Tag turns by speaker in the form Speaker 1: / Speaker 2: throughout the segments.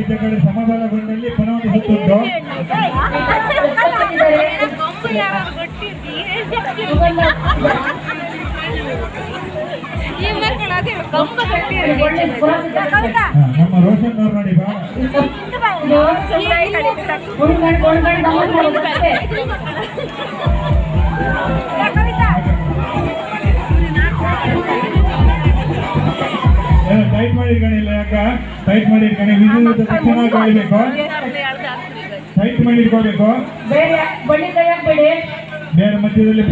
Speaker 1: ಆಚೆ ಕಡೆ ಸಮಾಧಾನಗೊಂಡಲ್ಲಿ
Speaker 2: ಕಟ್ಟಿದ್ದಾರೆ
Speaker 1: ಹಾ, ನಮ್ಮ ರೋಷನ್ ಅವ್ರು ನೋಡಿ ಬಾ ಟೈಟ್ ಮಾಡಿರ್ಕಣಿಲ್ಲ ಯಾಕ? ಟೈಟ್ ಮಾಡಿರ್ಕಣಿ. ವಿದ್ಯುತ್ ತಕ್ಷಣ ಕಾಯಬೇಕು ಟೈಟ್ ಮಾಡಿ ಇಟ್ಕೋಬೇಕು
Speaker 3: ಬೇರೆ ಬಳ್ಳಿ
Speaker 1: ಬೇರೆ ಮಧ್ಯದಲ್ಲಿ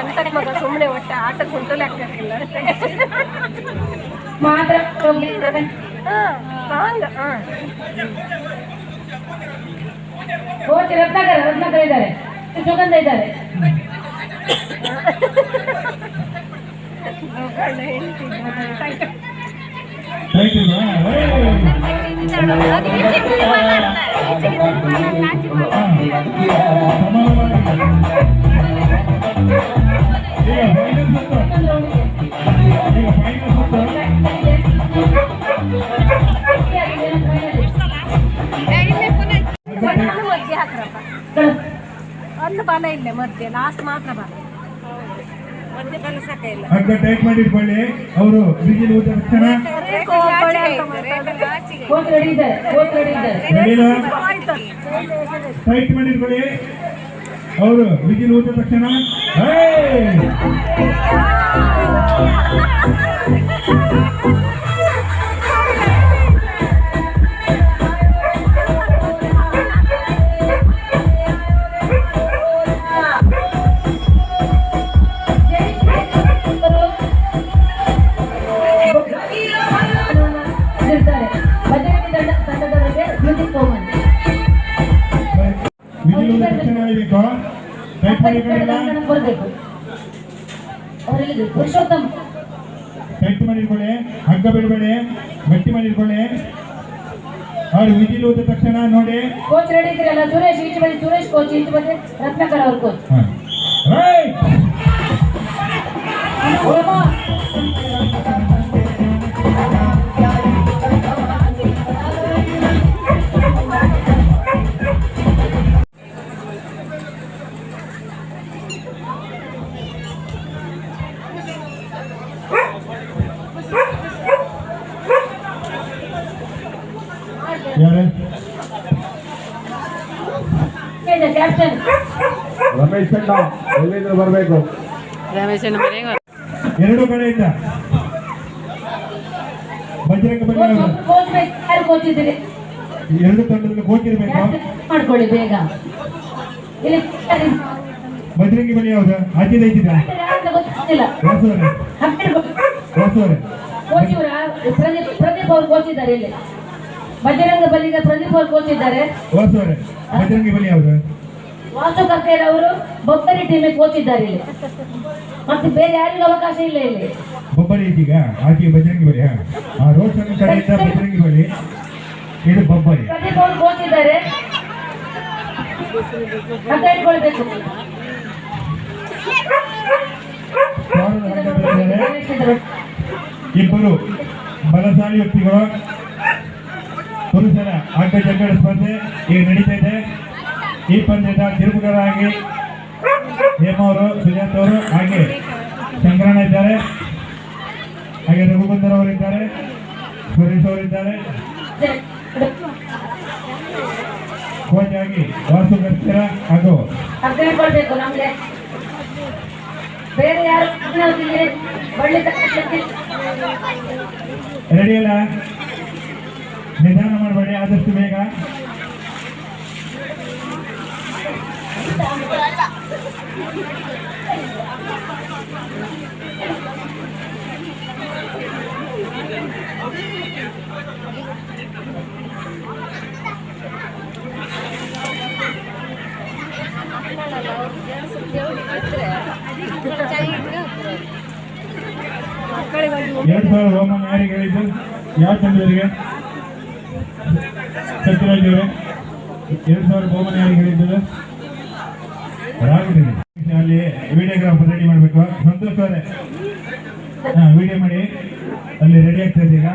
Speaker 2: ಅಂತಕ್ ಮಗ ಸುಮ್ಮನೆ ಒಟ್ಟು ಆಟ ಕುಂಟು ಲೆಕ್ಕಿಲ್ಲ
Speaker 3: ಮಾತ್ರ ಓಕೆ ರತ್ನಾಕರ್ ರತ್ನಾಕರ್ ಇದ್ದಾರೆ. ಸುಗಂಧ ಇದ್ದಾರೆ.
Speaker 2: ಒಂದು ಬಲ ಇಲ್ಲೇ ಮಧ್ಯೆ ಲಾಸ್ಟ್ ಮಾತ್ರ ಬಲ
Speaker 1: ಹಗ್ಗ ಟೈಟ್ ಮಾಡಿಟ್ಕೊಳ್ಳಿ ಅವರು ಬಿಸಿಲು ಊಟ ತಕ್ಷಣ? ಟೈಟ್ ಮಾಡಿಟ್ಕೊಳ್ಳಿ ಅವರು ಬಿಸಿಲು ಊಟ ತಕ್ಷಣ. ಏಯ್!
Speaker 3: ಬರಬೇಕು ಅವರಿಗೆ ಪುರುಷೋತ್ತಮ್.
Speaker 1: ಟೈಟ್ ಮಾಡಿಟ್ಕೊಳ್ಳಿ ಹಗ್ಗ ಬಿಡಬೇಡಿ ಗಟ್ಟಿ ಮಾಡಿರ್ಕೊಳ್ಳಿ. ಅವ್ರು ವಿಜಿಲ್ ಹೋದ ತಕ್ಷಣ ನೋಡಿ.
Speaker 3: ಕೋಚ್ ರೆಡಿ ಇದ್ರಲ್ಲ ಸುರೇಶ್ ಈಚೆ ಬದಿ ಸುರೇಶ್ ಕೋಚ್ ಈಚೆ ಬದಿ ರತ್ನಾಕರ್ ಅವ್ರ ಕೋಚ್
Speaker 1: ಹಾ. ರೈಟ್ ಯಾರು
Speaker 3: ಕ್ಯಾಪ್ಟನ್
Speaker 4: ರಮೇಶ್ ಅಣ್ಣ ಎಲ್ಲಿಂದ ಬರಬೇಕು
Speaker 1: ಎರಡು ಕಡೆಯಿಂದ ಬಜರಂಗ ಎರಡು ತಂಡದಲ್ಲಿ ಕೋಚ್ ಇರಬೇಕು
Speaker 3: ಮಾಡ್ಕೊಳ್ಳಿ ಬೇಗ
Speaker 1: ಬಜರಂಗಿ ಬಲಿ ಯಾವ್ದು ಇಲ್ಲ ಐತಿದ
Speaker 3: ಪ್ರದೀಪ್ ಅವ್ರು ಕೋಚ್ ಇದ್ದಾರೆ ಇಲ್ಲಿ ಬಜರಂಗ ಬಲಿಗ ಪ್ರದೀಪ್ ಅವರು
Speaker 1: ಕೋಚಿದ್ದಾರೆ. ಬಜರಂಗ ಬಲಿ ಯಾವ್ದು?
Speaker 3: ವಾಸು ಕರ್ಕೇರ್ ಅವರು ಬೊಬ್ಬರಿ ಟೀಮಿಗೆ ಕೋಚಿದ್ದಾರೆ ಇಲ್ಲಿ. ಮತ್ತೆ ಬೇರೆ ಯಾರಿಗೂ ಅವಕಾಶ ಇಲ್ಲ ಇಲ್ಲಿ.
Speaker 1: ಬೊಬ್ಬರಿ ಇದೀಗ? ಆಕೆ ಬಜರಂಗಿ ಬಲಿ ಆ ರೋಷನ್ ಕಡೆಯಿಂದ ಬಜರಂಗಿ ಬಲಿ ಇದು ಬೊಬ್ಬರಿ.
Speaker 3: ಪ್ರದೀಪ್ ಅವರು ಕೋಚಿದ್ದಾರೆ ಅಂತ.
Speaker 1: ಇಬ್ಬರು. ಬಲಶಾಲಿ ವ್ಯಕ್ತಿಗಳು. ಪುರುಷರ ಚಕ್ಕಡ ಸ್ಪರ್ಧೆ ಈಗ ನಡೀತಾ ಇದೆ. ಈ ಪಂದ್ಯದ ನಿರ್ಮುಖರಾಗಿ ಹೇಮವರು ಸುಜಾತ್ ಅವರು ಹಾಗೆ ಸಂಗ್ರಹಣ ಇದ್ದಾರೆ. ಹಾಗೆ ರಘುಬಂಧರ್ ಅವರಿದ್ದಾರೆ ಸುರೇಶ್ ಅವರಿದ್ದಾರೆ ಕೋಚ್ ಆಗಿ ವಾಸು ಗರ್ತಿರ ಹಾಗೂ
Speaker 3: ಬೇರೆ ಯಾರು
Speaker 1: ರೆಡಿ ಅಲ್ಲ? ನಿಧಾನ ಮಾಡಬೇಡಿ ಆದಷ್ಟು ಬೇಗ
Speaker 2: ಮಕ್ಕಳಿಗೆ
Speaker 1: ಎರಡ್ ಸಾವಿರ ರೋಮನ್ ಯಾರಿಗೆ ಹೇಳಿದ್ದು ಯಾವ ತಂಡದವರಿಗೆ ಸತ್ಯರಾಜ್ ಅವರೇ ಎರಡ್ ಸಾವಿರ ಬಹುಮಾನ ಯಾರಿಗೆ ಹೇಳಿದ್ದು ರಾಘುಡಿಗೆ ಅಲ್ಲಿ ವಿಡಿಯೋಗ್ರಾಫರ್ ರೆಡಿ ಮಾಡಬೇಕು. ಸಂತೋಷ್ ಅವರೇ. ಹಾಂ ವಿಡಿಯೋ ಮಾಡಿ. ಅಲ್ಲಿ ರೆಡಿ ಆಗ್ತಾ ಈಗ.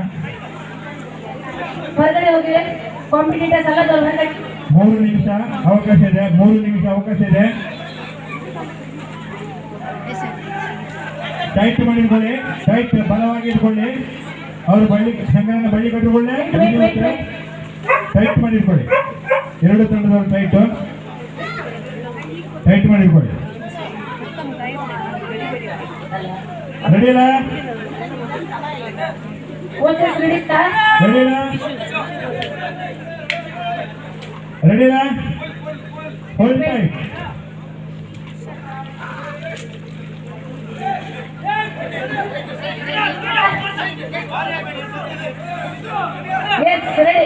Speaker 1: ಮೂರು ನಿಮಿಷ ಅವಕಾಶ ಇದೆ. ಮೂರು ನಿಮಿಷ ಅವಕಾಶ ಇದೆ. ಟೈಟ್ ಮಾಡಿ ಇಟ್ಕೊಳ್ಳಿ. ಟೈಟ್ ಬಲವಾಗಿ ಇಟ್ಕೊಳ್ಳಿ. ಅವರು ಬಳ್ಳಿ ಸಂಗನ ಬಳ್ಳಿ ಕಟ್ಟಿಕೊಳ್ಳಿ. ಟೈಟ್ ಮಾಡಿ ಇಟ್ಕೊಳ್ಳಿ ಎರಡು ತಂಡದವರು ಟೈಟ್ ಟೈಟ್ ಮಾಡಿ ಇಟ್ಕೊಳ್ಳಿ ರೆಡಿಲ್ಲ
Speaker 2: ಕೋಚಸ್ ರೆಡಿ ಸರ್
Speaker 1: ರೆಡಿಲ್ಲ ರೆಡಿಲ್ಲ hold tight
Speaker 2: yes ready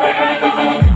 Speaker 2: Thank you.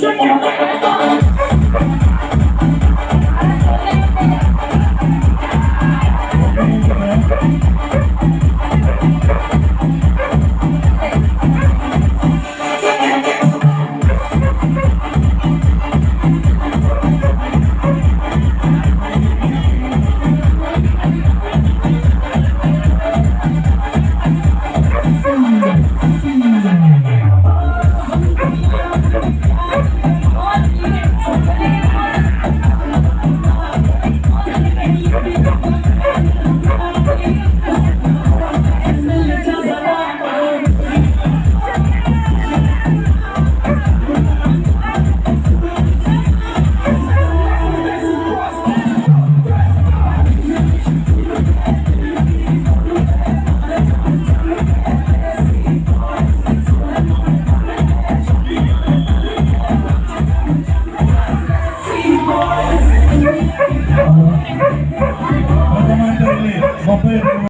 Speaker 2: Thank you.